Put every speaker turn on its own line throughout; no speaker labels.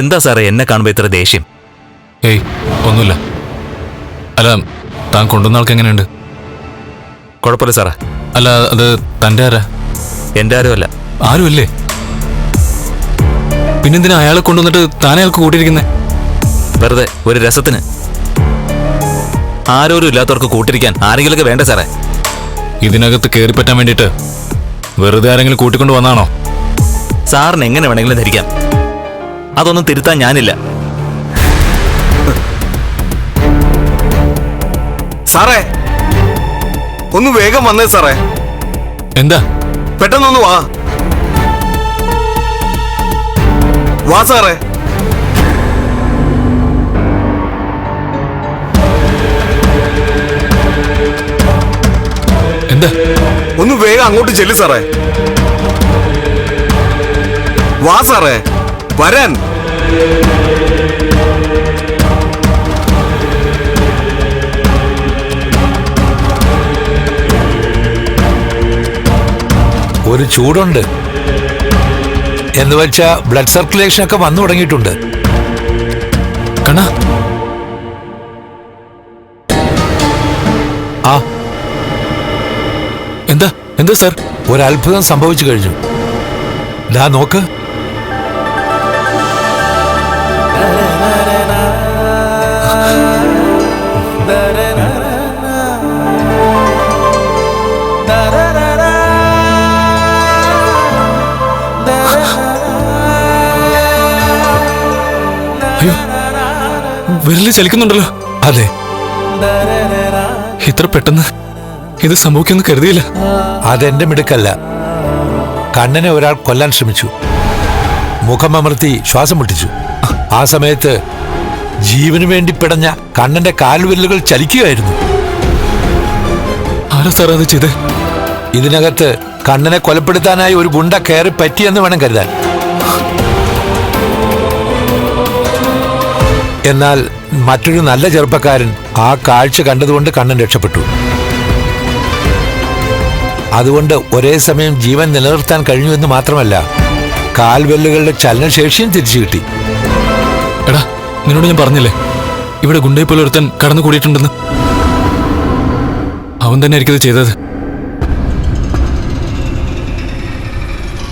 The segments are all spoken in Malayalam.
എന്താ സാറേ എന്നെ കാണുമ്പോ ഇത്ര ദേഷ്യം?
ഏയ് ഒന്നുമില്ല. അല്ല താൻ കൊണ്ടുവന്ന ആൾക്ക് എങ്ങനെയുണ്ട്?
കുഴപ്പമില്ല സാറേ.
അല്ല അത് തന്റെ ആരാ?
എന്റെ അല്ല.
ആരുമല്ലേ? പിന്നെന്തിനാ അയാളെ കൊണ്ടുവന്നിട്ട് താനേ അയാൾക്ക് കൂട്ടിയിരിക്കുന്നേ?
വെറുതെ ഒരു രസത്തിന്. ആരോരും ഇല്ലാത്തവർക്ക് കൂട്ടിരിക്കാൻ ആരെങ്കിലൊക്കെ വേണ്ട സാറേ?
ഇതിനകത്ത് കയറിപ്പറ്റാൻ വേണ്ടിയിട്ട് വെറുതെ ആരെങ്കിലും കൂട്ടിക്കൊണ്ട് വന്നാണോ?
സാറിന് എങ്ങനെ വേണമെങ്കിലും ധരിക്കാം. അതൊന്നും തിരുത്താൻ ഞാനില്ല.
സാറേ ഒന്ന് വേഗം വന്നേ സാറേ.
എന്താ?
പെട്ടെന്നൊന്ന് വാ. വാ സാറേ.
എന്താ?
ഒന്ന് വേഗം അങ്ങോട്ട് ചെല്ലു സാറേ. വാ സാറേ. വരാൻ.
ഒരു ചൂടുണ്ട്. എന്ന് വെച്ചാ ബ്ലഡ് സർക്കുലേഷൻ ഒക്കെ വന്നു തുടങ്ങിയിട്ടുണ്ട്. ആ.
എന്താ? എന്താ സർ?
ഒരു അത്ഭുതം സംഭവിച്ചു കഴിഞ്ഞു. ദാ നോക്ക്.
വിരൽ ചലിക്കുന്നുണ്ടല്ലോ.
അതെ.
ഇത്ര പെട്ടെന്ന് ഇത് സംഭവിക്കുമെന്ന് കരുതിയില്ല.
അതെന്റെ മിടുക്കല്ല. കണ്ണനെ ഒരാൾ കൊല്ലാൻ ശ്രമിച്ചു. മുഖം അമർത്തി ശ്വാസം മുട്ടിച്ചു. ആ സമയത്ത് ജീവന് വേണ്ടി പിടഞ്ഞ കണ്ണന്റെ കാൽവിരലുകൾ ചലിക്കുകയായിരുന്നു.
ആരാ സാർ അത് ചെയ്ത്?
ഇതിനകത്ത് കണ്ണനെ കൊലപ്പെടുത്താനായി ഒരു ഗുണ്ട കയറി പറ്റിയെന്ന് വേണം കരുതാൻ. എന്നാൽ മറ്റൊരു നല്ല ചെറുപ്പക്കാരൻ ആ കാഴ്ച കണ്ടതുകൊണ്ട് കണ്ണൻ രക്ഷപ്പെട്ടു. അതുകൊണ്ട് ഒരേ സമയം ജീവൻ നിലനിർത്താൻ കഴിഞ്ഞു എന്ന് മാത്രമല്ല കാൽവെല്ലുകളുടെ ചലനശേഷിയും തിരിച്ചു കിട്ടി.
എടാ നിന്നോട് ഞാൻ പറഞ്ഞില്ലേ? ഇവിടെ ഗുണ്ടയെ പോലെ ഒരുത്തൻ കടന്നു കൂടിയിട്ടുണ്ടെന്ന്. അവൻ തന്നെ ആയിരിക്കും ചെയ്തത്.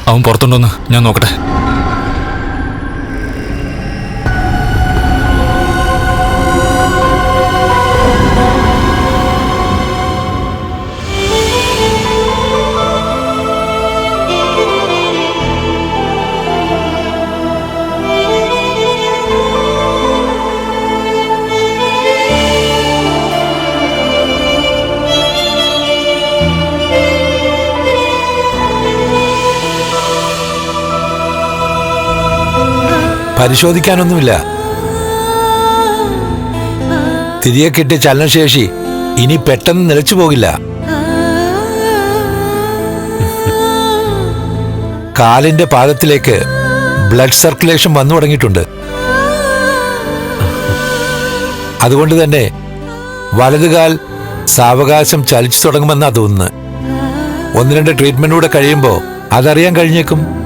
അവൻ പുറത്തുണ്ടോന്ന് ഞാൻ നോക്കട്ടെ.
പരിശോധിക്കാനൊന്നുമില്ല. തിരികെ കിട്ടിയ ചലനശേഷി ഇനി പെട്ടെന്ന് നിലച്ചു പോകില്ല. കാലിന്റെ പാദത്തിലേക്ക് ബ്ലഡ് സർക്കുലേഷൻ വന്നു തുടങ്ങിയിട്ടുണ്ട്. അതുകൊണ്ട് തന്നെ വലതുകാൽ സാവകാശം ചലിച്ചു തുടങ്ങുമെന്നാ തോന്നുന്നത്. ഒന്ന് രണ്ട് ട്രീറ്റ്മെന്റ് കൂടെ കഴിയുമ്പോൾ അതറിയാൻ കഴിഞ്ഞേക്കും.